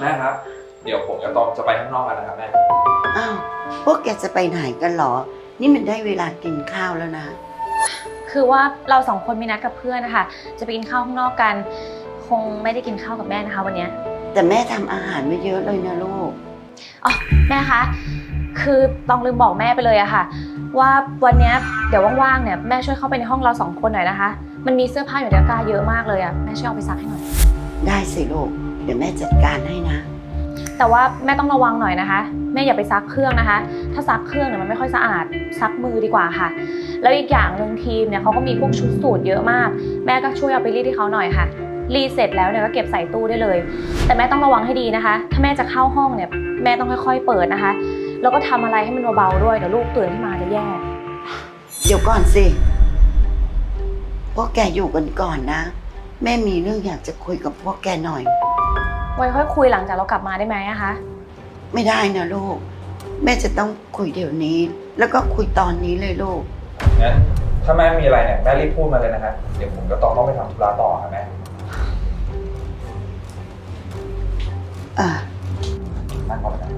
แม่ครับ เดี๋ยวผมกับตองจะไปข้างนอกกันนะครับแม่ อ้าว พวกแกจะไปไหนกันเหรอ นี่มันได้เวลากินข้าวแล้วนะ คือว่าเราสองคนมีนัดกับเพื่อนนะคะ จะไปกินข้าวข้างนอกกัน คงไม่ได้กินข้าวกับแม่นะคะวันเนี้ยแต่แม่ทำอาหารไว้เยอะเลยนะลูกอ๋อแม่คะ คือต้องลืมบอกแม่ไปเลยอะค่ะ ว่าวันเนี้ยเดี๋ยวว่างๆเนี่ยแม่ช่วยเข้าไปในห้องเราสองคนหน่อยนะคะ มันมีเสื้อผ้าอยู่ในตะกร้าเยอะมากเลยอะแม่ช่วยเอาไปซักให้หน่อย ได้สิลูก เดี๋ยวแม่จัดการให้นะ แต่ว่าแม่ต้องระวังหน่อยนะคะ แม่อย่าไปซักเครื่องนะคะ ถ้าซักเครื่องเนี่ยมันไม่ค่อยสะอาดซักมือดีกว่าค่ะ แล้วอีกอย่างหนึ่งทีมเนี่ยเขาก็มีพวกชุดสูทเยอะมาก แม่ก็ช่วยเอาไปรีดให้เขาหน่อยค่ะ รีดเสร็จแล้วเนี่ยก็เก็บใส่ตู้ได้เลย แต่แม่ต้องระวังให้ดีนะคะ ถ้าแม่จะเข้าห้องเนี่ยแม่ต้องค่อย ๆ เปิดนะคะ แล้วก็ทำอะไรให้มันเบาๆด้วยเดี๋ยวลูกตื่นขึ้นมาจะแย่ เดี๋ยวก่อนสิพวกแกอยู่กันก่อนนะ แม่มีเรื่องอยากจะคุยกับพวกแกหน่อย ไว้ค่อยคุยหลังจากเรากลับมาได้ไหมอะคะ ไม่ได้นะลูก แม่จะต้องคุยเดี๋ยวนี้ แล้วก็คุยตอนนี้เลยลูก งั้นถ้าแม่มีอะไรเนี่ยแม่รีบพูดมาเลยนะครับ เดี๋ยวผมกับตองต้องไปทำธุระต่อครับแม่ อ่า นั่งก่อนแล้วกัน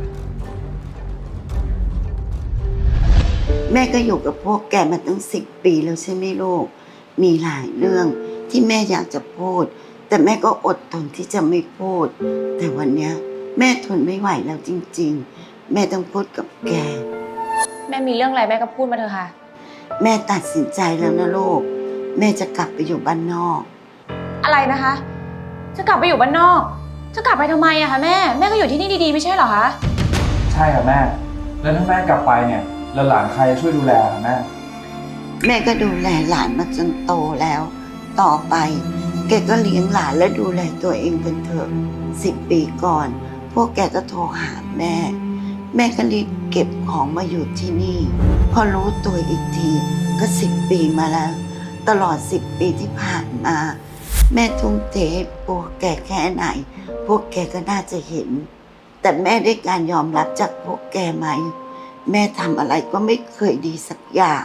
แม่ก็อยู่กับพวกแกมาตั้งสิบปีแล้วใช่ไหมลูก มีหลายเรื่องที่แม่อยากจะพูด แต่แม่ก็อดทนที่จะไม่พูด แต่วันเนี้ยแม่ทนไม่ไหวแล้วจริง ๆ แม่ต้องพูดกับแก แม่มีเรื่องอะไรแม่ก็พูดมาเถอะค่ะ แม่ตัดสินใจแล้วนะลูก แม่จะกลับไปอยู่บ้านนอก อะไรนะคะ จะกลับไปอยู่บ้านนอก จะกลับไปทำไมอะคะแม่ แม่ก็อยู่ที่นี่ดีๆไม่ใช่เหรอคะ ใช่ครับแม่ แล้วถ้าแม่กลับไปเนี่ยแล้วหลานใครจะช่วยดูแลครับแม่ แม่ก็ดูแลหลานมาจนโตแล้ว ต่อไป แกก็เลี้ยงหลานและดูแลตัวเองเป็นเถอะสิบปีก่อน พวกแกก็โทรหาแม่ แม่ก็รีบเก็บของมาอยู่ที่นี่ พอรู้ตัวอีกทีก็สิบปีมาแล้ว ตลอดสิบปีที่ผ่านมา แม่ทุ่มเทให้พวกแกแค่ไหน พวกแกก็น่าจะเห็น แต่แม่ได้การยอมรับจากพวกแกไหม แม่ทำอะไรก็ไม่เคยดีสักอย่าง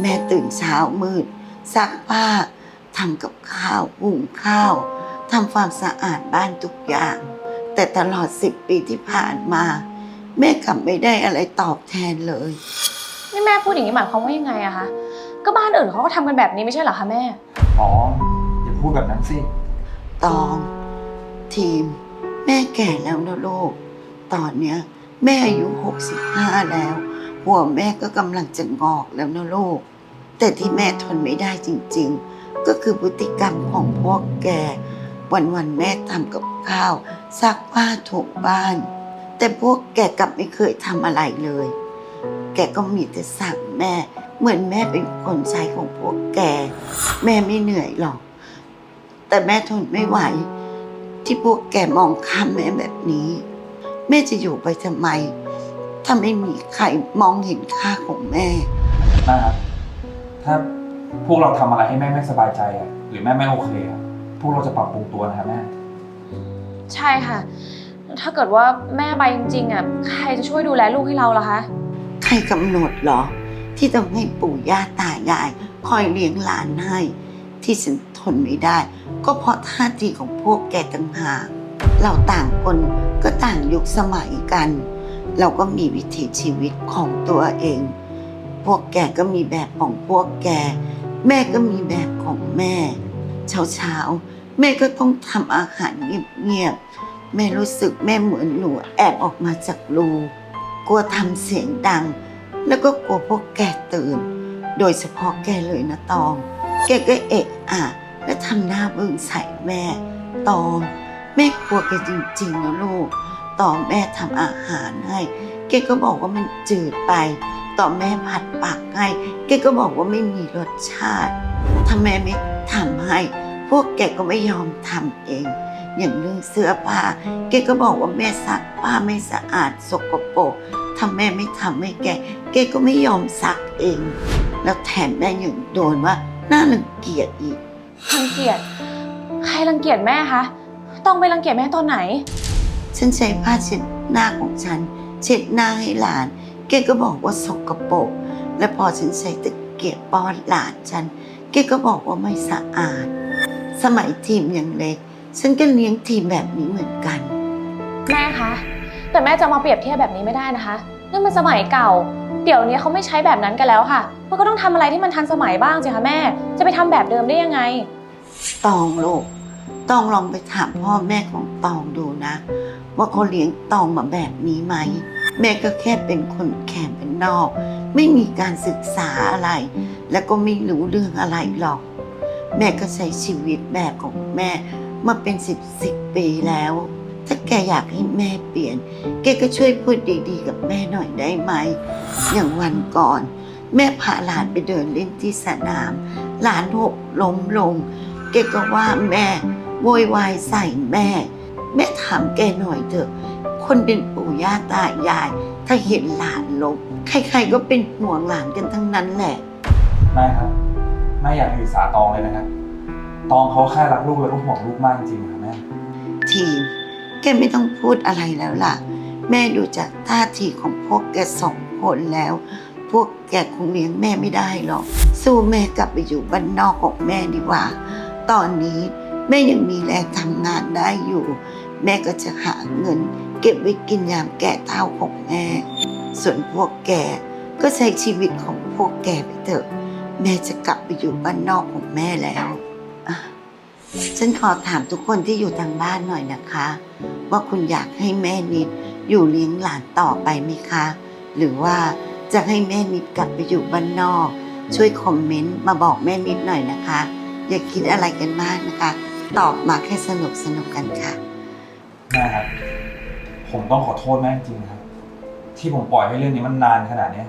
แม่ตื่นเช้ามืดซักผ้า ทำกับข้าวหุงข้าวทำความสะอาดบ้านทุกอย่าง แต่ตลอดสิบปีที่ผ่านมา แม่กลับไม่ได้อะไรตอบแทนเลย นี่แม่พูดอย่างนี้หมายความว่ายังไงอะคะ ก็บ้านอื่นเขาก็ทำกันแบบนี้ไม่ใช่เหรอคะแม่ อ๋ออย่าพูดแบบนั้นสิ ตอง ทีม แม่แก่แล้วนะลูก ตอนเนี้ย แม่อายุหกสิบห้าแล้ว หัวแม่ก็กำลังจะงอกแล้วนะลูก แต่ที่แม่ทนไม่ได้จริง ๆ ก็คือพฤติกรรมของพวกแก วันๆแม่ทำกับข้าวซักผ้าถูบ้าน แต่พวกแกกลับไม่เคยทำอะไรเลย แกก็มีแต่สั่งแม่ เหมือนแม่เป็นคนใช้ของพวกแก แม่ไม่เหนื่อยหรอก แต่แม่ทนไม่ไหว ที่พวกแกมองข้ามแม่แบบนี้ แม่จะอยู่ไปทำไม ถ้าไม่มีใครมองเห็นค่าของแม่นะครับถ้า พวกเราทำอะไรให้แม่ไม่สบายใจอะหรือแม่ไม่โอเคอะพวกเราจะปรับปรุงตัวนะครับแม่ ใช่ค่ะ ถ้าเกิดว่าแม่ไปจริงๆอะใครจะช่วยดูแลลูกให้เราล่ะคะ ใครกำหนดเหรอ ที่ต้องให้ปู่ย่าตายายคอยเลี้ยงหลานให้ ที่ฉันทนไม่ได้ ก็เพราะท่าทีของพวกแกต่างหากเราต่างคนก็ต่างยุคสมัยกัน เราก็มีวิถีชีวิตของตัวเอง พวกแกก็มีแบบของพวกแก แม่ก็มีแบบของแม่ เช้าเช้าๆแม่ก็ต้องทำอาหารเงียบๆแม่รู้สึกแม่เหมือนหนูแอบออกมาจากรูกลัวทำเสียงดัง แล้วก็กลัวพวกแกตื่น โดยเฉพาะแกเลยนะตอง แกก็เอะอะและทำหน้าบึ้งใส่แม่ ตองแม่กลัวแกจริงๆนะลูก ตอนแม่ทำอาหารให้ แกก็บอกว่ามันจืดไป ตอนแม่ผัดปักให้แกก็บอกว่าไม่มีรสชาติ ถ้าแม่ไม่ทำให้ พวกแกก็ไม่ยอมทำเอง อย่างเรื่องเสื้อผ้าแกก็บอกว่าแม่ซักผ้าไม่สะอาดสกปรกถ้าแม่ไม่ทำให้แกแกก็ไม่ยอมซักเอง แล้วแถมแม่ยังโดนว่าน่ารังเกียจอีก รังเกียจ ใครรังเกียจแม่คะ ต้องไปรังเกียจแม่ตอนไหน ฉันใช้ผ้าเช็ดหน้าของฉัน เช็ดหน้าให้หลาน แกก็บอกว่าสกปรกและพอฉันใช้ตะเกียบป้อนหลานฉันแกก็บอกว่าไม่สะอาด สมัยทีมยังเล็ก ฉันก็เลี้ยงทีมแบบนี้เหมือนกัน แม่คะ แต่แม่จะมาเปรียบเทียบแบบนี้ไม่ได้นะคะนั่นมันสมัยเก่า เดี๋ยวนี้เขาไม่ใช้แบบนั้นกันแล้วค่ะ มันก็ต้องทำอะไรที่มันทันสมัยบ้างสิคะแม่ จะไปทำแบบเดิมได้ยังไง ตองลูกตองลองไปถามพ่อแม่ของตองดูนะ ว่าเขาเลี้ยงตองมาแบบนี้ไหม แม่ก็แค่เป็นคนแขนเป็นนอก ไม่มีการศึกษาอะไร แล้วก็ไม่รู้เรื่องอะไรหรอก แม่ก็ใช้ชีวิตแบบของแม่มาเป็นสิบสิบปีแล้ว ถ้าแกอยากให้แม่เปลี่ยน แกก็ช่วยพูดดีๆ กับแม่หน่อยได้ไหม อย่างวันก่อน แม่พาหลานไปเดินเล่นที่สนาม หลานหกล้มลง แกก็ว่าแม่โวยวายใส่แม่ แม่ถามแกหน่อยเถอะ คนเป็นปู่ย่าตายาย ถ้าเห็นหลานล้มใครๆก็เป็นห่วงหลานกันทั้งนั้นแหละ แม่ครับแม่อยากถือสาตองเลยนะครับ ตองเขาแค่รักลูกแล้วก็ห่วงลูกมากจริงๆครับแม่ทีมแกไม่ต้องพูดอะไรแล้วล่ะ แม่ดูจากท่าทีของพวกแกสองคนแล้ว พวกแกคงเลี้ยงแม่ไม่ได้หรอก สู้แม่กลับไปอยู่บ้านนอกของแม่ดีกว่า ตอนนี้แม่ยังมีแรงทำงานได้อยู่ แม่ก็จะหาเงิน เก็บไว้กินยามแก่เท่าของแม่ ส่วนพวกแกก็ใช้ชีวิตของพวกแกไปเถอะ แม่จะกลับไปอยู่บ้านนอกของแม่แล้วอะฉันขอถามทุกคนที่อยู่ทางบ้านหน่อยนะคะ ว่าคุณอยากให้แม่นิดอยู่เลี้ยงหลานต่อไปไหมคะ หรือว่าจะให้แม่นิดกลับไปอยู่บ้านนอก ช่วยคอมเมนต์มาบอกแม่นิดหน่อยนะคะ อย่าคิดอะไรกันมากนะคะ ตอบมาแค่สนุกสนุกกันค่ะแม่ครับ ผมต้องขอโทษแม่จริงๆครับ ที่ผมปล่อยให้เรื่องนี้มันนานขนาดเนี้ย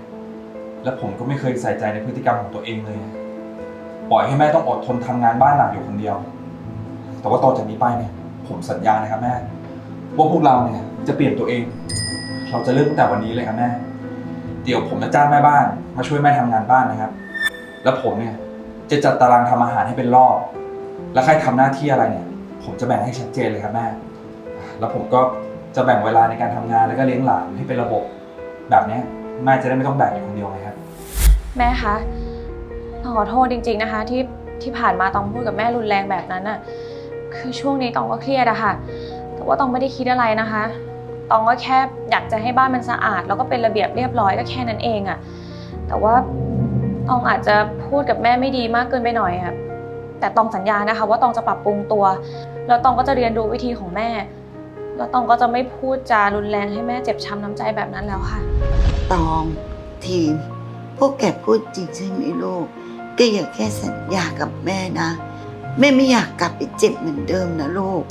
และผมก็ไม่เคยใส่ใจในพฤติกรรมของตัวเองเลย ปล่อยให้แม่ต้องอดทนทำงานบ้านหนักอยู่คนเดียว แต่ว่าต่อจากนี้ไปเนี่ย ผมสัญญานะครับแม่ ว่าพวกเราเนี่ยจะเปลี่ยนตัวเอง เราจะเริ่มตั้งแต่วันนี้เลยครับแม่ เดี๋ยวผมจะจ้างแม่บ้าน มาช่วยแม่ทำงานบ้านนะครับ แล้วผมเนี่ยจะจัดตารางทำอาหารให้เป็นรอบ แล้วใครทำหน้าที่อะไรเนี่ย ผมจะแบ่งให้ชัดเจนเลยครับแม่ แล้วผมก็ จะแบ่งเวลาในการทำงานแล้วก็เลี้ยงหลานให้เป็นระบบ แบบเนี้ยแม่จะได้ไม่ต้องแบกอยู่คนเดียวเลยครับ แม่คะตองขอโทษจริง ๆนะคะ ที่ที่ผ่านมาตองพูดกับแม่รุนแรงแบบนั้นน่ะ คือช่วงนี้ตองก็เครียดอะค่ะ แต่ว่าตองไม่ได้คิดอะไรนะคะ ตองก็แค่อยากจะให้บ้านมันสะอาด แล้วก็เป็นระเบียบเรียบร้อยก็แค่นั้นเองอะแต่ว่าตองอาจจะพูดกับแม่ไม่ดีมากเกินไปหน่อยอะแต่ตองสัญญานะคะ ว่าตองจะปรับปรุงตัว แล้วตองก็จะเรียนรู้วิธีของแม่ แล้วตองก็จะไม่พูดจารุนแรงให้แม่เจ็บช้ำน้ำใจแบบนั้นแล้วค่ะ ตองทีม พวกแกพูดจริงใช่ไหมลูกแกอย่าแค่สัญญากับแม่นะ แม่ไม่อยากกลับไปเจ็บเหมือนเดิมนะลูก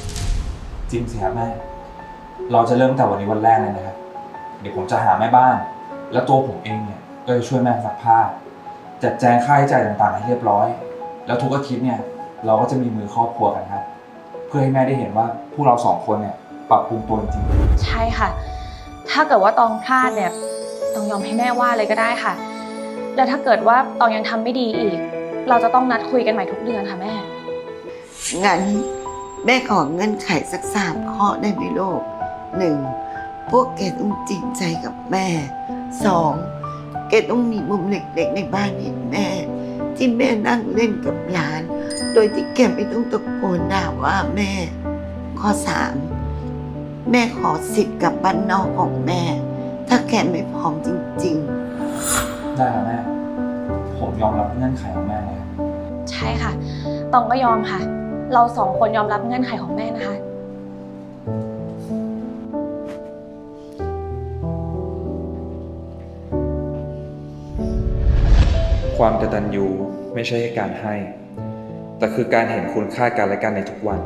จริงสิครับแม่ เราจะเริ่มแต่วันนี้วันแรกเลยนะครับ เดี๋ยวผมจะหาแม่บ้าน แล้วตัวผมเองเนี่ยก็จะช่วยแม่ซักผ้า จัดแจงค่าใช้จ่ายต่างๆให้เรียบร้อย แล้วทุกอาทิตย์เนี่ยเราก็จะมีมือครอบครัวกันครับ เพื่อให้แม่ได้เห็นว่าพวกเราสองคนเนี่ย ปรับปรุงตัวจริงๆใช่ค่ะ ถ้าเกิดว่าตองพลาดเนี่ยตองยอมให้แม่ว่าเลยก็ได้ค่ะ แล้วถ้าเกิดว่าตองยังทำไม่ดีอีก เราจะต้องนัดคุยกันใหม่ทุกเดือนค่ะแม่ งั้นแม่ขอเงื่อนไขสักสามข้อได้ไหมลูกหนึ่งพวกแกต้องจริงใจกับแม่สองแกต้องมีมุมเล็กๆในบ้านให้แม่ ที่แม่นั่งเล่นกับหลาน โดยที่แกไม่ต้องตะโกนด่าว่าแม่ ข้อสาม แม่ขอสิทธิ์กลับบ้านนอกของแม่ ถ้าแกไม่พร้อมจริงๆได้ครับแม่ ผมยอมรับเงื่อนไขของแม่เลยครับใช่ค่ะ ตองก็ยอมค่ะ เราสองคนยอมรับเงื่อนไขของแม่นะคะ ความกตัญญูไม่ใช่การให้ แต่คือการเห็นคุณค่ากันและกันในทุกวัน